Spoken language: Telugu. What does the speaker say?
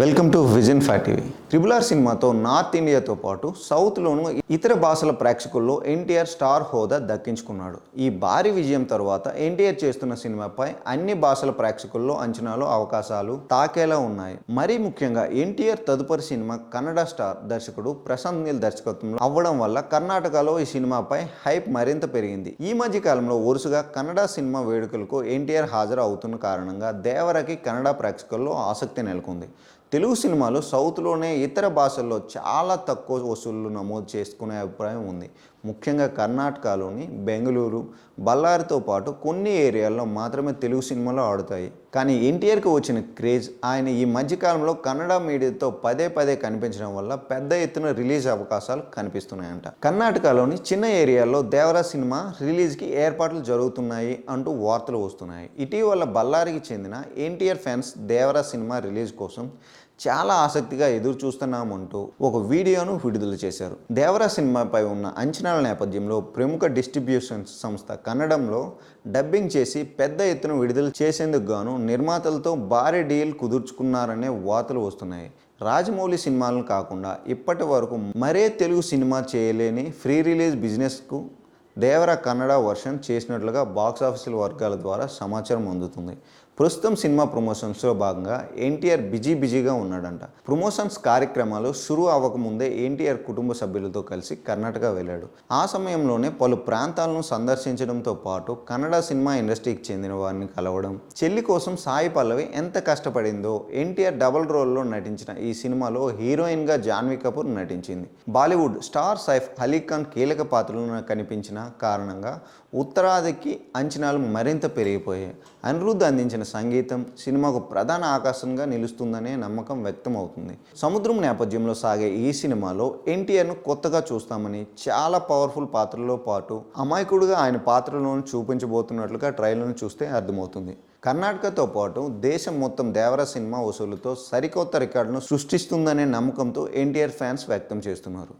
Welcome to vision five TV. Triple R సినిమాతో నార్త్ ఇండియాతో పాటు సౌత్లోను ఇతర భాషల ప్రేక్షకుల్లో ఎన్టీఆర్ స్టార్ హోదా దక్కించుకున్నాడు. ఈ భారీ విజయం తర్వాత ఎన్టీఆర్ చేస్తున్న సినిమాపై అన్ని భాషల ప్రేక్షకుల్లో అంచనాలు అవకాశాలు తాకేలా ఉన్నాయి. మరీ ముఖ్యంగా ఎన్టీఆర్ తదుపరి సినిమా కన్నడ స్టార్ దర్శకుడు ప్రశాంత్ నీల్ దర్శకత్వంలో అవ్వడం వల్ల కర్ణాటకలో ఈ సినిమాపై హైప్ మరింత పెరిగింది. ఈ మధ్య కాలంలో వరుసగా కన్నడ సినిమా వేడుకలకు ఎన్టీఆర్ హాజరు అవుతున్న కారణంగా దేవరకి కన్నడ ప్రేక్షకుల్లో ఆసక్తి నెలకొంది. తెలుగు సినిమాలు సౌత్లోనే ఇతర భాషల్లో చాలా తక్కువ వసూళ్ళు నమోదు చేసుకునే అభిప్రాయం ఉంది. ముఖ్యంగా కర్ణాటకలోని బెంగళూరు బళ్ళారితో పాటు కొన్ని ఏరియాల్లో మాత్రమే తెలుగు సినిమాలు ఆడుతాయి. కానీ ఎన్టీఆర్కి వచ్చిన క్రేజ్ ఆయన ఈ మధ్యకాలంలో కన్నడ మీడియాతో పదే పదే కనిపించడం వల్ల పెద్ద ఎత్తున రిలీజ్ అవకాశాలు కనిపిస్తున్నాయంట. కర్ణాటకలోని చిన్న ఏరియాల్లో దేవరా సినిమా రిలీజ్కి ఏర్పాట్లు జరుగుతున్నాయి అంటూ వార్తలు వస్తున్నాయి. ఇటీవల బళ్ళారికి చెందిన NTR fans Devara cinema release కోసం చాలా ఆసక్తిగా ఎదురు చూస్తున్నామంటూ ఒక వీడియోను విడుదల చేశారు. దేవరా సినిమాపై ఉన్న అంచనాల నేపథ్యంలో ప్రముఖ డిస్ట్రిబ్యూషన్ సంస్థ కన్నడంలో డబ్బింగ్ చేసి పెద్ద ఎత్తున విడుదల చేసేందుకు గాను నిర్మాతలతో భారీ డీల్ కుదుర్చుకున్నారనే వార్తలు వస్తున్నాయి. రాజమౌళి సినిమాలను కాకుండా ఇప్పటి వరకు మరే తెలుగు సినిమా చేయలేని ఫ్రీ రిలీజ్ బిజినెస్కు దేవర కన్నడ వర్షన్ చేసినట్లుగా బాక్స్ ఆఫీసుల వర్గాల ద్వారా సమాచారం అందుతుంది. ప్రస్తుతం సినిమా ప్రమోషన్స్లో భాగంగా ఎన్టీఆర్ బిజీ బిజీగా ఉన్నాడంట. ప్రమోషన్స్ కార్యక్రమాలు షురు అవ్వకముందే ఎన్టీఆర్ కుటుంబ సభ్యులతో కలిసి కర్ణాటక వెళ్ళాడు. ఆ సమయంలోనే పలు ప్రాంతాలను సందర్శించడంతో పాటు కన్నడ సినిమా ఇండస్ట్రీకి చెందిన వారిని కలవడం చెల్లి కోసం సాయి పల్లవి ఎంత కష్టపడిందో ఎన్టీఆర్ డబుల్ రోల్లో నటించిన ఈ సినిమాలో హీరోయిన్గా జాన్వీ కపూర్ నటించింది. బాలీవుడ్ స్టార్ సైఫ్ అలీ ఖాన్ కీలక పాత్రలను కనిపించిన కారణంగా ఉత్తరాదికి అంచనాలు మరింత పెరిగిపోయాయి. అనిరుద్ధ్ అందించిన సంగీతం సినిమాకు ప్రధాన ఆకర్షణగా నిలుస్తుందనే నమ్మకం వ్యక్తం అవుతుంది సముద్రం నేపథ్యంలో సాగే ఈ సినిమాలో ఎన్టీఆర్ను కొత్తగా చూస్తామని చాలా పవర్ఫుల్ పాత్రలో పాటు అమాయకుడుగా ఆయన పాత్రలను చూపించబోతున్నట్లుగా ట్రైలర్ను చూస్తే అర్థమవుతుంది. కర్ణాటకతో పాటు దేశం మొత్తం దేవర సినిమా వసూలుతో సరికొత్త రికార్డును సృష్టిస్తుందనే నమ్మకంతో ఎన్టీఆర్ ఫ్యాన్స్ వ్యక్తం చేస్తున్నారు.